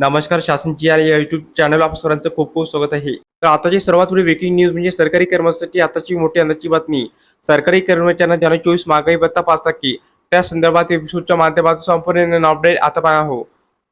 नमस्कार शासनची या YouTube channel आप सर्वांचं खूप खूप स्वागत आहे. तर आताची सर्वात पुढे ब्रेकिंग न्यूज म्हणजे सरकारी कर्मचाऱ्यांसाठी आताची मोठी अंदाजची बातमी. सरकारी कर्मचाऱ्यांना ज्यांना चोवीस महागाई भत्ता पाच टक्के. त्या संदर्भात एपिसोडच्या माध्यमातून संपूर्ण अपडेट आता पाहा हो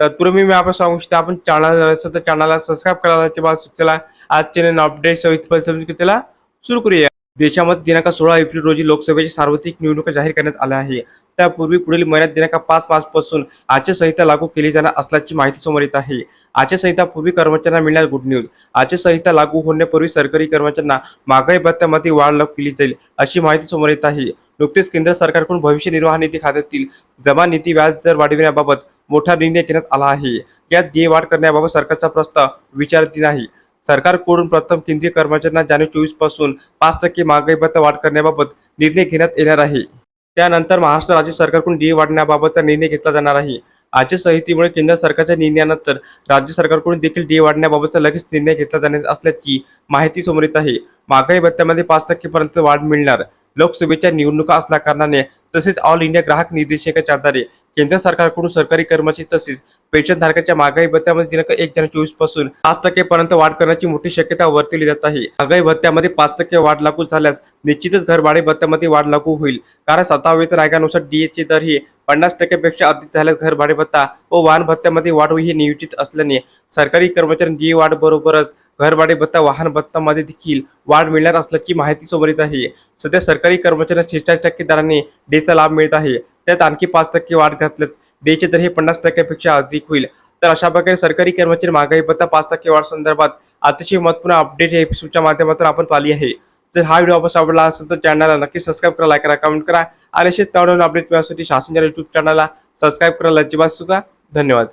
तत्पूर्वी मी आपण सांगू इच्छितो आपण चॅनल तर चॅनलला सबस्क्राईब करायला ते बाद चला आजचे अपडेट सविस्तर समजून त्याला सुरू करूया. देशामध्ये दिनांक सोळा एप्रिल रोजी लोकसभेची सार्वत्रिक निवडणुका जाहीर करण्यात आल्या आहे त्यापूर्वी पुढील महिन्यात दिनांक पाच मार्च पासून आचारसंहिता लागू केली जाणार असल्याची माहिती समोर येत आहे. आचारसंहितापूर्वी कर्मचाऱ्यांना मिळणार गुड न्यूज आचारसंहिता लागू होण्यापूर्वी सरकारी कर्मचाऱ्यांना महागाई भत्त्यामध्ये वाढ लागू केली जाईल अशी माहिती समोर येत आहे. नुकतेच केंद्र सरकारकडून भविष्य निर्वाह निधी खात्यातील जमा निधी व्याज दर वाढविण्याबाबत मोठा निर्णय घेण्यात आला आहे. यात ध्येय वाढ करण्याबाबत सरकारचा प्रस्ताव विचारात नाही. सरकारकडून प्रथम केंद्रीय कर्मचाऱ्यांना जानेवारी चोवीसपासून पाच टक्के महागाई भत्ता वाढ करण्याबाबत निर्णय घेण्यात येणार आहे. त्यानंतर महाराष्ट्र राज्य सरकारकडून डी वाढण्याबाबतचा निर्णय घेतला जाणार आहे. आचारसंहितेमुळे केंद्र सरकारच्या निर्णयानंतर राज्य सरकारकडून देखील डी वाढण्याबाबतचा लगेच निर्णय घेतला जाणार असल्याची माहिती समोर येत आहे. महागाई भत्त्यामध्ये पाच टक्केपर्यंत वाढ मिळणार. लोकसभेच्या निवडणुका असल्या कारणाने तसेच ऑल इंडिया ग्राहक निर्देशकाच्या आधारे केंद्र सरकारकडून सरकारी कर्मचारी तसेच पेन्शनधारकाच्या महागाई भत्त्यामध्ये दिनांक एक जानेवारी चोवीसपासून पाच टक्केपर्यंत वाढ करण्याची मोठी शक्यता वर्तवली जात आहे. महागाई भत्त्यामध्ये पाच टक्के वाढ लागू झाल्यास निश्चितच घरभाडे भत्त्यामध्ये वाढ लागू होईल. कारण सातवा वेतन आयोगानुसार डीएचे दर हे पन्नास टक्क्यापेक्षा अधिक झाल्यास घर भाडे भत्ता व वाहन भत्त्यामध्ये वाढ हे नियोजित असल्याने सरकारी कर्मचाऱ्यांची डी वाढ बरोबरच घरभाडे भत्ता वाहन भत्तामध्ये देखील वाढ मिळणार असल्याची माहिती समोर येत आहे. सध्या सरकारी कर्मचाऱ्यांना शेहेचाळीस टक्के दराने डेचा लाभ मिळत आहे. त्यात आणखी पाच टक्के वाढ घातल्यास डेचे दर हे पन्नास टक्क्यापेक्षा अधिक होईल. तर अशा प्रकारे सरकारी कर्मचारी महागाई भत्ता पाच टक्के वाढ संदर्भात अतिशय महत्त्वपूर्ण अपडेट या एपिसोडच्या माध्यमातून आपण पाहिली आहे. जर हा व्हिडिओ आपण आवडला असेल तर चॅनलला नक्की सबस्क्राईब करा लाईक करा कमेंट करा. आणि असेच तवडून अपडेट मिळण्यासाठी शासनच्या युट्यूब चॅनलला सबस्क्राईब करायला अजिबात चुका धन्यवाद.